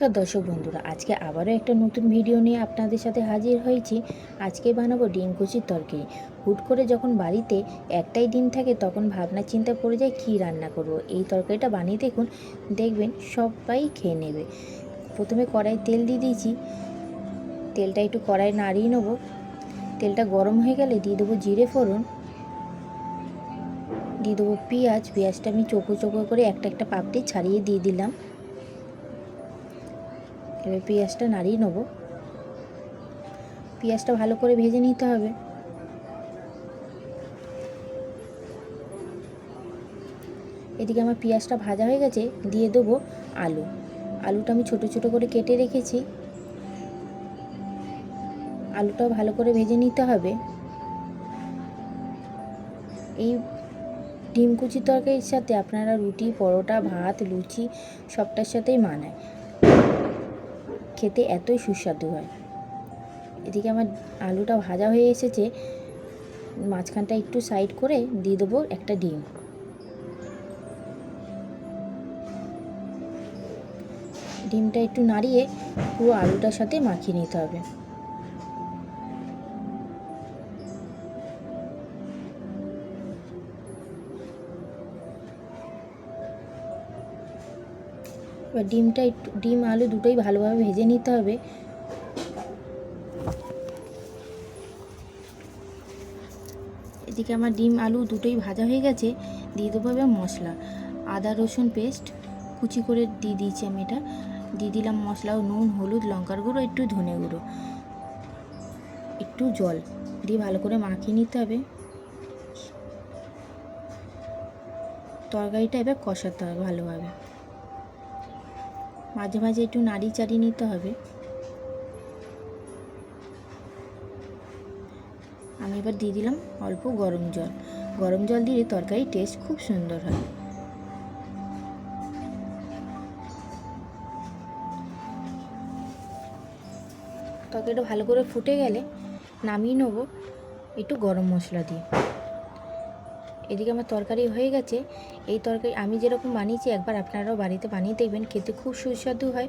নমস্কার দর্শক বন্ধুরা, আজকে আবারও একটা নতুন ভিডিও নিয়ে আপনাদের সাথে হাজির হয়েছি। আজকে বানাবো ডিম কুচির তরকারি। হুট করে যখন বাড়িতে একটাই ডিম থাকে, তখন ভাবনা চিন্তা পড়ে যায়, কী রান্না করব? এই তরকারিটা বানিয়ে দেখুন, দেখবেন সবাই খেয়ে নেবে। প্রথমে কড়াই তেল দিয়ে দিয়েছি। তেলটা একটু কড়াই নাড়িয়ে নেব। তেলটা গরম হয়ে গেলে দিয়ে দেবো জিরে ফোড়ন। দিয়ে দেবো পেঁয়াজ। পেঁয়াজটা আমি চোখো চোখো করে একটা একটা পাপড়ি ছাড়িয়ে দিয়ে দিলাম। এবার পেঁয়াজটা নাড়িয়ে নেব। পেঁয়াজটা ভালো করে ভেজে নিতে হবে। এদিকে আমার পেঁয়াজটা ভাজা হয়ে গেছে, দিয়ে দেবো আলু। আলুটা আমি ছোট ছোট করে কেটে রেখেছি। আলুটাও ভালো করে ভেজে নিতে হবে। এই ডিম কুচি তরকারির সাথে আপনারা রুটি, পরোটা, ভাত, লুচি সবটার সাথেই মানায়। খেতে এতই সুস্বাদু হয়। এদিকে আমার আলুটা ভাজা হয়ে এসেছে, মাঝখানটা একটু সাইড করে দিয়ে দেবো একটা ডিম। ডিমটা একটু নাড়িয়ে পুরো আলুটার সাথে মাখিয়ে নিতে হবে। এবার ডিমটা একটু, ডিম, আলু দুটোই ভালোভাবে ভেজে নিতে হবে। এদিকে আমার ডিম, আলু দুটোই ভাজা হয়ে গেছে। দিয়ে দেবো এবার মশলা। আদা, রসুন পেস্ট, কুচি করে দিয়ে দিয়েছি আমি এটা। দিয়ে দিলাম মশলা ও নুন, হলুদ, লঙ্কার গুঁড়ো, একটু ধনে গুঁড়ো। একটু জল দিয়ে ভালো করে মাখিয়ে নিতে হবে। তরকারিটা এবার কষাতে হবে ভালোভাবে। মাঝে মাঝে একটু নাড়ি চাড়িয়ে নিতে হবে। আমি এবার দিয়ে দিলাম অল্প গরম জল। গরম জল দিলে তরকারি টেস্ট খুব সুন্দর হয়। তরকারিটা ভালো করে ফুটে গেলে নামিয়ে নেব একটু গরম মশলা দিয়ে। এদিকে আমার তরকারি হয়ে গেছে। এই তরকারি আমি যেরকম বানিয়েছি, একবার আপনারাও বাড়িতে বানিয়ে দেখবেন, খেতে খুব সুস্বাদু হয়।